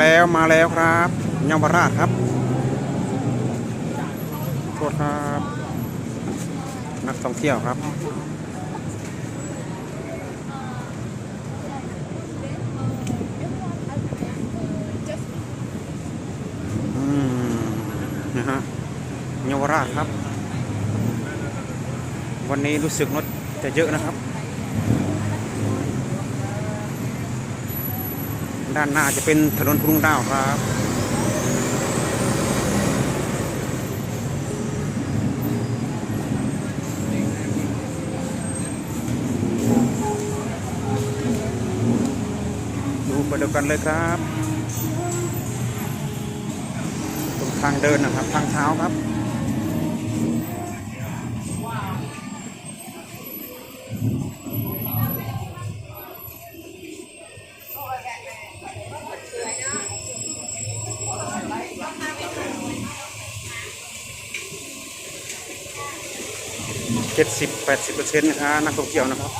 แล้วมาแล้วครับเยาวราชครับโทษครับ นักท่องเที่ยวครับอืมนะฮะเยาวราชครับ วันนี้รู้สึกรถจะเยอะนะครับ ด้านหน้าจะเป็นถนนกรุงดาวครับดูไปเดียวกันเลยครับ ตรงทางเดินนะครับ ทางเท้าครับ จ็ดสิบแปดสิบเปอร์เซ็นต์นะครับนักท่องเที่ยวนะครับ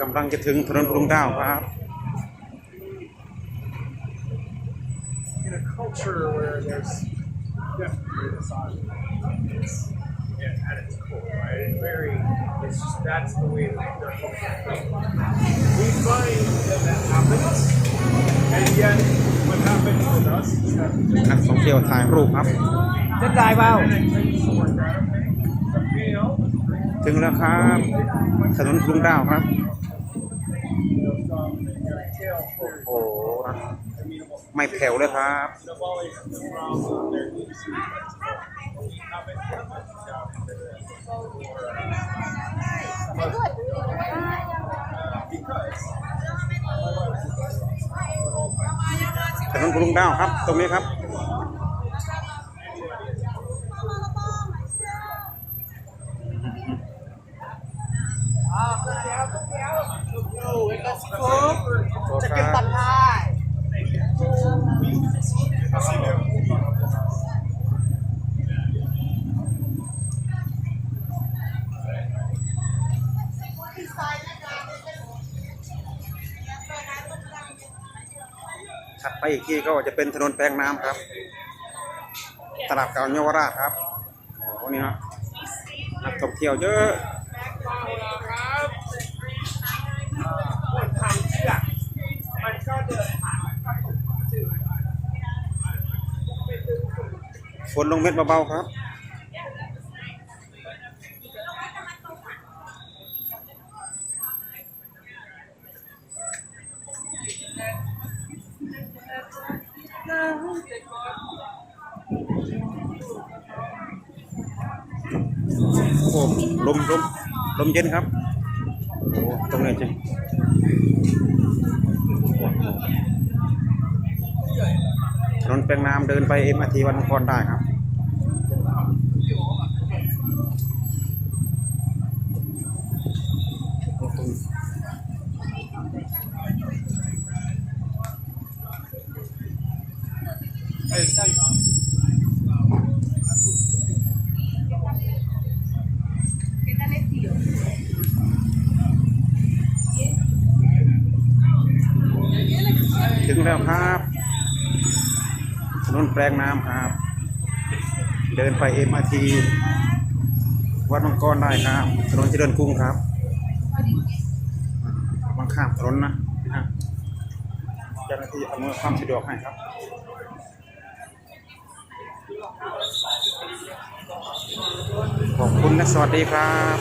กำลังจะถึงถนนกรุงดาวครับ in a culture where there's definitely misogyny. It's yeah, at its core, right? It's very, it's just that's the way that their culture นักท่องเที่ยวถ่ายรูปครับ Rất dài vào. and it takes some more gratifying. Some, you know, ถึงแล้วครับถนนกรุงดาวครับ you know, some your tail โอ้โหไม่แผ่วเลยครับ นนกรุงดาวครับ ตรงนี้ครับจะ ถัดไปอีกที่ก็จะเป็นถนนแปลงน้ำครับ ตลาดเก่าเยาวราชครับโอ้นี่นะนักท่องเที่ยวเยอะคนทำเชือกมันก็เดินผ่านฝนลงเม็ดเบาๆครับ โอ้ลมลมลมเย็นครับโอ้ตรงนี้จริงถนนแปลงน้ำเดินไปเอ็มอาทีวันมังกรได้ครับ ถึงแล้วครับถนนแปลงน้ำครับ เดินไปเอ็มอาทีวัดมังกรได้ครับ ถนนเจริญกรุงครับมังข้ามถนนนะนะฮะเจ้าหน้าที่อำนวยความสะดวกให้ครับขอบคุณและสวัสดีครับ